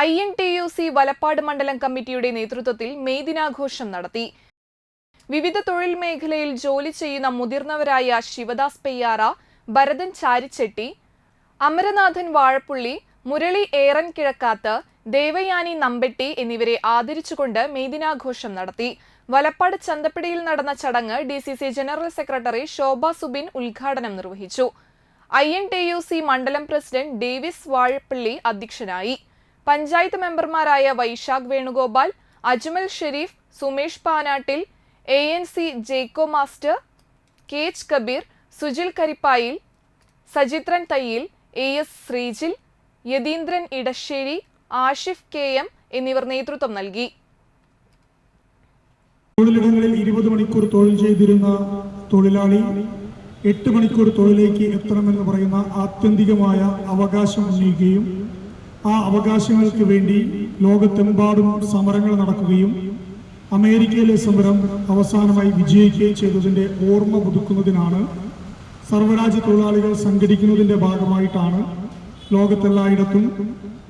I N T U C Valappad മണ്ഡലം കമ്മിറ്റിയുടെ നേതൃത്വത്തിൽ മെയ് ദിനാഘോഷം നടത്തി. വിവിധ തൊഴിൽ മേഖലയിൽ ജോലി ചെയ്യുന്ന മുതിർന്നവരായ ശിവദാസ് പെയ്യാറ ഭരതൻ ചാരിച്ചെട്ടി അമരനാഥൻ വാഴപ്പുള്ളി മുരളി ഏറൻ കിഴക്കാത്ത് ദേവയാനി നമ്പെട്ടി എന്നിവരെ ആദരിച്ചുകൊണ്ട് മെയ്ദിനാഘോഷം നടത്തി. വലപ്പാട് ചന്തപ്പടിയിൽ നടന്ന ചടങ്ങ് D C C general secretary Shobha Subin ഉദ്ഘാടനം നിർവഹിച്ചു. I N T U C മണ്ഡലം പ്രസിഡന്റ് ഡേവിസ് വാഴപ്പള്ളി അധ്യക്ഷനായി. പഞ്ചായത്ത് മെമ്പർമാരായ Vaishakh Venugopal Ajmal Sharif Sumesh Panattil A N C Jacko master K Kabeer Sujil Karippayil Sajithran Thayyil A S Sreejil Yathindran Edassery Ashif K M എന്നിവർ നേതൃത്വം നൽകി. തൊഴിലിടങ്ങളിൽ ഇരുപത് മണിക്കൂർ തൊഴിൽ ചെയ്തിരുന്ന തൊഴിലാളി എട്ട് മണിക്കൂർ തൊഴിലേക്ക് എത്തണമെന്ന് പറയുന്ന ആത്യന്തികമായ അവകാശം ഉന്നയിക്കുകയും ആ അവകാശങ്ങൾക്ക് വേണ്ടി ലോകത്തെമ്പാടും സമരങ്ങൾ നടക്കുകയും അമേരിക്കയിലെ സമരം അവസാനമായി വിജയിക്കുകയും ചെയ്തതിന്റെ ഓർമ്മ പുതുക്കുന്നതിനാണ് സർവരാജ്യ തൊഴിലാളികൾ സംഘടിക്കുന്നതിന്റെ ഭാഗമായിട്ടാണ് ലോകത്തെല്ലായിടത്തും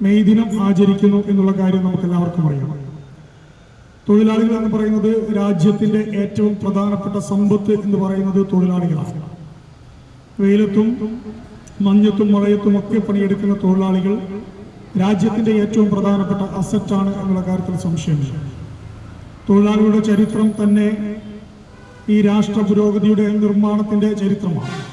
മെയ് ദിനം ആചരിക്കുന്നു എന്നുള്ള കാര്യം നമുക്ക് എല്ലാവർക്കും അറിയാം. തൊഴിലാളികൾ എന്ന് പറയുന്നത് രാജ്യത്തിന്റെ ഏറ്റവും പ്രധാനപ്പെട്ട സമ്പത്ത് എന്ന് പറയുന്നത് തൊഴിലാളികളാണ്. വെയിലത്തും മഞ്ഞത്തും മഴയത്തും ഒക്കെ പണിയെടുക്കുന്ന തൊഴിലാളികൾ രാജ്യത്തിന്റെ ഏറ്റവും പ്രധാനപ്പെട്ട അസറ്റാണ് എന്നുള്ള കാര്യത്തിൽ സംശയമില്ല. തൊഴിലാളികളുടെ ചരിത്രം തന്നെ ഈ രാഷ്ട്ര പുരോഗതിയുടെ നിർമ്മാണത്തിന്റെ ചരിത്രമാണ്.